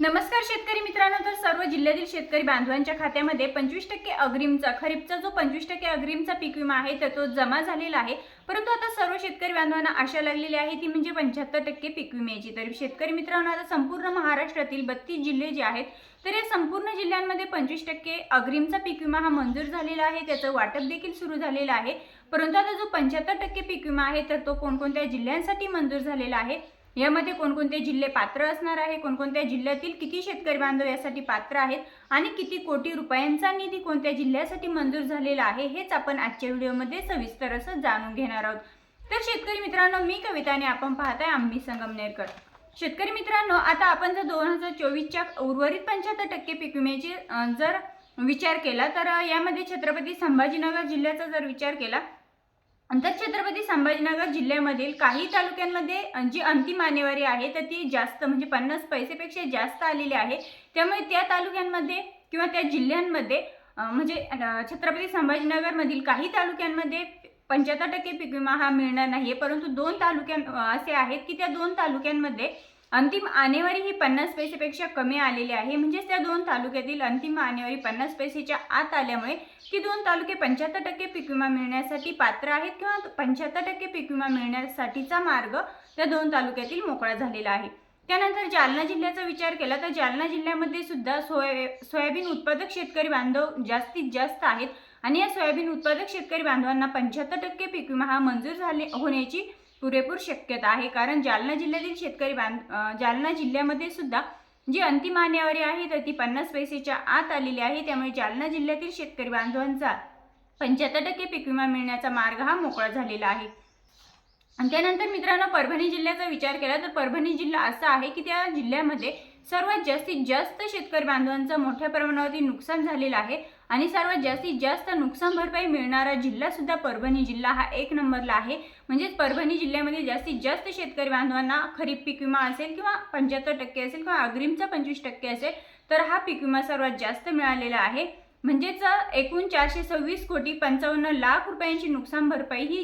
नमस्कार शेतकरी मित्रांनो तर सर्व जिल्ह्यातील शेतकरी बांधवांच्या खात्यामध्ये पंचवीस टक्के अग्रिमचा खरीपचा जो पंचवीस टक्के अग्रिमचा पीक विमा आहे तर तो जमा झालेला आहे. परंतु आता सर्व शेतकरी बांधवांना आशा लागलेली आहे ती म्हणजे पंच्याहत्तर टक्के पीक विम्याची. तर शेतकरी मित्रांनो आता संपूर्ण महाराष्ट्रातील बत्तीस जिल्हे जे आहेत तर या संपूर्ण जिल्ह्यांमध्ये पंचवीस टक्के अग्रिमचा पीक विमा हा मंजूर झालेला आहे त्याचं वाटप देखील सुरू झालेलं आहे. परंतु आता जो पंच्याहत्तर टक्के पीक विमा आहे तर तो कोणकोणत्या जिल्ह्यांसाठी मंजूर झालेला आहे यामध्ये कोणकोणते जिल्हे पात्र असणार आहे? कोणकोणत्या जिल्ह्यातील किती शेतकरी बांधव यासाठी पात्र आहेत? आणि किती कोटी रुपयांचा निधी कोणत्या जिल्ह्यासाठी मंजूर झालेला आहे? हेच आपण आजच्या व्हिडिओमध्ये सविस्तर असं जाणून घेणार आहोत. तर शेतकरी मित्रांनो मी कविताने आपण पाहताय आम्ही संगमनेरकर शेतकरी मित्रांनो आता आपण जर दोन हजार चोवीसच्या उर्वरित पंच्याहत्तर टक्के पीक विम्याची जर विचार केला तर यामध्ये छत्रपती संभाजीनगर जिल्ह्याचा जर विचार केला तर छत्रपती संभाजीनगर जिल्ह्यामधील काही तालुक्यांमध्ये जी अंतिम आणेवारी आहे तर ती जास्त म्हणजे पन्नास पैसेपेक्षा जास्त आलेली आहे. त्यामुळे त्या तालुक्यांमध्ये किंवा त्या जिल्ह्यांमध्ये म्हणजे छत्रपती संभाजीनगरमधील काही तालुक्यांमध्ये पंच्याहत्तर टक्के पीक विमा हा मिळणार नाही परंतु दोन तालुक्यां असे आहेत की त्या दोन तालुक्यांमध्ये अंतिम आणेवारी ही पन्नास पैसेपेक्षा कमी आलेली आहे. म्हणजेच त्या दोन तालुक्यातील अंतिम आणेवारी पन्नास पैसेच्या आत आल्यामुळे ती दोन तालुके पंच्याहत्तर टक्के पीक विमा मिळण्यासाठी पात्र आहेत किंवा पंच्याहत्तर टक्के पीक विमा मिळण्यासाठीचा मार्ग त्या दोन तालुक्यातील मोकळा झालेला आहे. त्यानंतर जालना जिल्ह्याचा विचार केला तर जालना जिल्ह्यामध्ये सुद्धा सोया सोयाबीन उत्पादक शेतकरी बांधव जास्तीत जास्त आहेत. आणि या सोयाबीन उत्पादक शेतकरी बांधवांना पंच्याहत्तर टक्के पीक विमा हा मंजूर झाले होण्याची पुरेपूर शक्यता आहे. कारण जालना जिल्ह्यातील शेतकरी बांध जालना जिल्ह्यामध्ये सुद्धा जी अंतिम आणेवारी आहे तर ती पन्नास पैसेच्या आत आलेली आहे. त्यामुळे जालना जिल्ह्यातील शेतकरी बांधवांचा पंच्याहत्तर टक्के पीक विमा मिळण्याचा मार्ग हा मोकळा झालेला आहे. आणि त्यानंतर मित्रांनो परभणी जिल्ह्याचा विचार केला तर परभणी जिल्हा असा आहे की त्या जिल्ह्यामध्ये सर्वात जास्तीत जास्त शेतकरी बांधवांचं मोठ्या प्रमाणावरती नुकसान झालेलं आहे. आणि सर्वात जास्तीत जास्त नुकसान भरपाई मिळणारा जिल्हा सुद्धा परभणी जिल्हा हा एक नंबरला आहे. म्हणजेच परभणी जिल्ह्यामध्ये जास्तीत जास्त शेतकरी बांधवांना खरीप पीक विमा असेल किंवा पंच्याहत्तर टक्के असेल किंवा अग्रिमचा पंचवीस टक्के असेल तर हा पीक विमा सर्वात जास्त मिळालेला आहे. म्हणजेच एकूण चारशे सव्वीस कोटी पंचावन्न लाख रुपयांची नुकसान भरपाई ही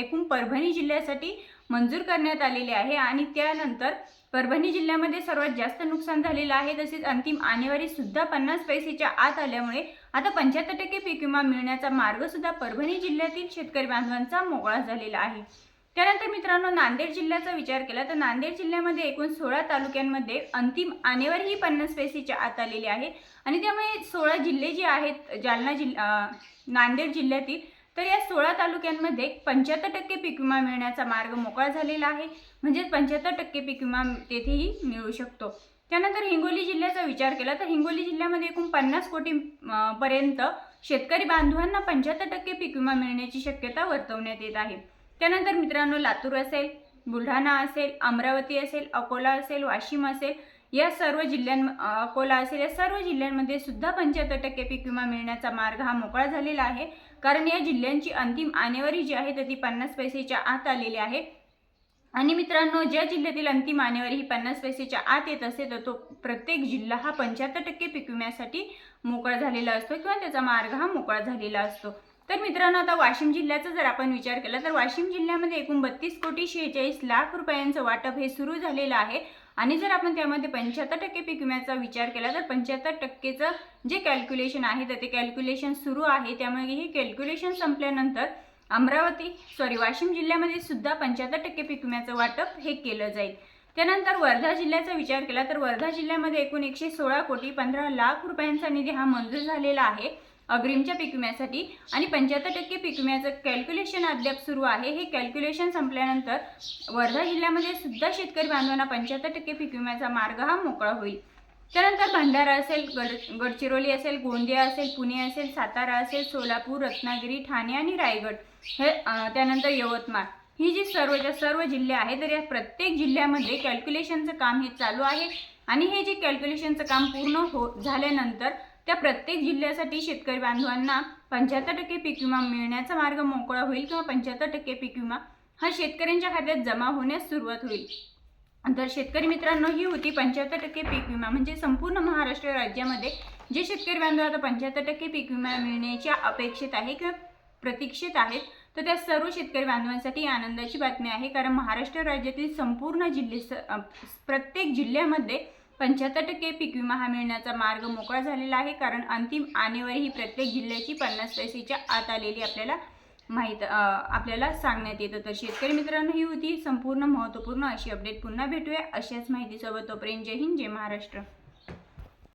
एकूण परभणी जिल्ह्यासाठी मंजूर करण्यात आलेली आहे. आणि त्यानंतर परभणी जिल्ह्यामध्ये सर्वात जास्त नुकसान झालेलं आहे. तसेच अंतिम आणेवारी सुद्धा पन्नास पैसेच्या आत आल्यामुळे आता पंच्याहत्तर टक्के पीक विमा मिळण्याचा मार्ग सुद्धा परभणी जिल्ह्यातील शेतकरी बांधवांचा मोकळा झालेला आहे. त्यानंतर मित्रांनो नांदेड जिल्ह्याचा विचार केला तर नांदेड जिल्ह्यामध्ये एकूण सोळा तालुक्यांमध्ये अंतिम आणेवारी ही पन्नास पैसेच्या आत आलेली आहे. आणि त्यामुळे सोळा जिल्हे जे आहेत जालना जिल्हा नांदेड जिल्ह्यातील तर या सोळा तालुक्यांमध्ये पंच्याहत्तर टक्के पीक विमा मिळण्याचा मार्ग मोकळा झालेला आहे. म्हणजेच पंच्याहत्तर टक्के पीक विमा तेथेही मिळू शकतो. त्यानंतर हिंगोली जिल्ह्याचा विचार केला तर हिंगोली जिल्ह्यामध्ये एकूण पन्नास कोटी पर्यंत शेतकरी बांधवांना पंच्याहत्तर टक्के पीक विमा मिळण्याची शक्यता वर्तवण्यात येत आहे. त्यानंतर मित्रांनो लातूर असेल बुलढाणा असेल अमरावती असेल अकोला असेल वाशिम असेल या सर्व जिल्ह्यां अकोला असेल या सर्व जिल्ह्यांमध्ये सुद्धा पंच्याहत्तर टक्के पीक विमा मिळण्याचा मार्ग हा मोकळा झालेला आहे. कारण या जिल्ह्यांची अंतिम आणेवारी जी आहे तर ती पन्नास पैसेच्या आत आलेली आहे. आणि मित्रांनो ज्या जिल्ह्यातील अंतिम आणेवारी ही पन्नास पैसेच्या आत येत असेल तर तो प्रत्येक जिल्हा हा पंच्याहत्तर टक्के पीक विम्यासाठी मोकळा झालेला असतो किंवा त्याचा मार्ग हा मोकळा झालेला असतो. तर मित्रांनो आता वाशिम जिल्ह्याचा जर आपण विचार केला तर वाशिम जिल्ह्यामध्ये एकूण बत्तीस कोटी शेहेचाळीस लाख रुपयांचं वाटप हे सुरू झालेलं आहे. आणि जर आपण त्यामध्ये पंच्याहत्तर टक्के पीक विम्याचा विचार केला तर पंच्याहत्तर टक्केचं जे कॅल्क्युलेशन आहे तर ते कॅल्क्युलेशन सुरू आहे. त्यामुळे हे कॅल्क्युलेशन संपल्यानंतर अमरावती सॉरी वाशिम जिल्ह्यामध्ये सुद्धा पंच्याहत्तर टक्के पीक विम्याचं वाटप हे केलं जाईल. त्यानंतर वर्धा जिल्ह्याचा विचार केला तर वर्धा जिल्ह्यामध्ये एकूण एकशे सोळा कोटी पंधरा लाख रुपयांचा निधी हा मंजूर झालेला आहे. अग्रिमच्या पीक विम्यासाठी. आणि पंच्याहत्तर टक्के पीक विम्याचं कॅल्क्युलेशन अद्याप सुरू आहे. हे कॅल्क्युलेशन संपल्यानंतर वर्धा जिल्ह्यामध्ये सुद्धा शेतकरी बांधवांना पंच्याहत्तर टक्के पीक विम्याचा मार्ग हा मोकळा होईल. त्यानंतर भंडारा असेल गड गडचिरोली असेल गोंदिया असेल पुणे असेल सातारा असेल सोलापूर रत्नागिरी ठाणे आणि रायगड हे त्यानंतर यवतमाळ. ही जी सर्वच्या सर्व जिल्हे आहेत तर या प्रत्येक जिल्ह्यामध्ये कॅल्क्युलेशनचं काम हे चालू आहे. आणि हे जे कॅल्क्युलेशनचं काम पूर्ण हो झाल्यानंतर त्या प्रत्येक जिल्ह्यासाठी शेतकरी बांधवांना पंच्याहत्तर टक्के पीक विमा मिळण्याचा मार्ग मोकळा होईल किंवा पंच्याहत्तर टक्के पीक विमा हा शेतकऱ्यांच्या खात्यात जमा होण्यास सुरुवात होईल. तर शेतकरी मित्रांनो ही होती पंच्याहत्तर टक्के पीक विमा. म्हणजे संपूर्ण महाराष्ट्र राज्यामध्ये जे शेतकरी बांधव आता पंच्याहत्तर टक्के पीक विमा मिळण्याच्या अपेक्षित आहे किंवा प्रतीक्षित आहेत तर त्या सर्व शेतकरी बांधवांसाठी आनंदाची बातमी आहे. कारण महाराष्ट्र राज्यातील संपूर्ण जिल्हे स प्रत्येक जिल्ह्यामध्ये पंच्याहत्तर टक्के पीक विमा हा मिळण्याचा मार्ग मोकळा झालेला आहे. कारण अंतिम आणेवारी ही प्रत्येक जिल्ह्याची पन्नास पैसेच्या आत आलेली आपल्याला माहीत आपल्याला सांगण्यात येतं. तर शेतकरी मित्रांनो ही होती संपूर्ण महत्त्वपूर्ण अशी अपडेट पुन्हा भेटूया अशाच माहितीसोबत. तोपर्यंत जय हिंद जय महाराष्ट्र.